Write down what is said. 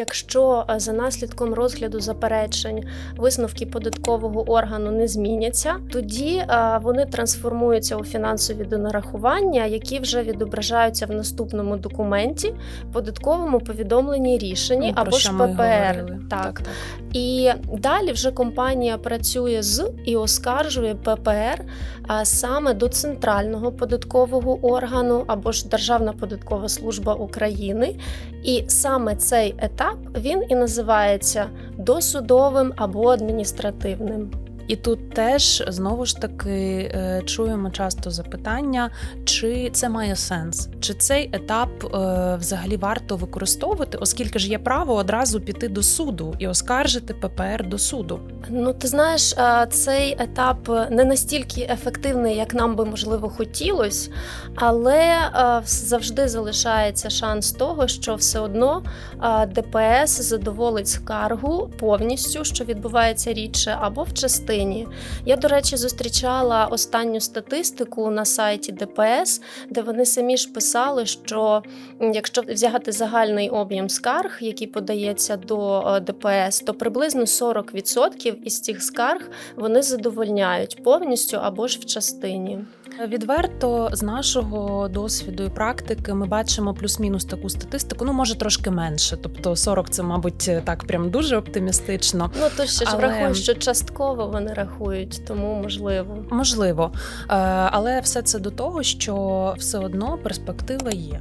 якщо е, за наслідком розгляду заперечень висновки податкового органу не зміняться, тоді е, вони трансформуються у фінансові донарахування, які вже відображаються в наступному документі, податковому повідомленні рішенні Ну, або ж ППР. Так. так, так. І далі вже компанія працює з і оскаржує ППР а саме до центрального податкового органу або ж Державна податкова служба України. І саме цей етап він і називається досудовим або адміністративним. І тут теж знову ж таки е, чуємо часто запитання, чи це має сенс, чи цей етап е, взагалі варто використовувати, оскільки ж є право одразу піти до суду і оскаржити ППР до суду. Ну, ти знаєш, цей етап не настільки ефективний, як нам би можливо хотілося, але завжди залишається шанс того, що все одно ДПС задоволить скаргу повністю, що відбувається рідше, або в частині. Я, до речі, зустрічала останню статистику на сайті ДПС, де вони самі ж писали, що якщо взяти загальний об'єм скарг, який подається до е, ДПС, то приблизно 40% із цих скарг вони задовольняють повністю або ж в частині. Відверто з нашого досвіду і практики ми бачимо плюс-мінус таку статистику. Ну може трошки менше, тобто 40 це, мабуть, так прям дуже оптимістично. Ну то ще ж Але- врахуй, що частково вони рахують, тому можливо. Можливо, Е, але все це до того, що все одно перспектива є.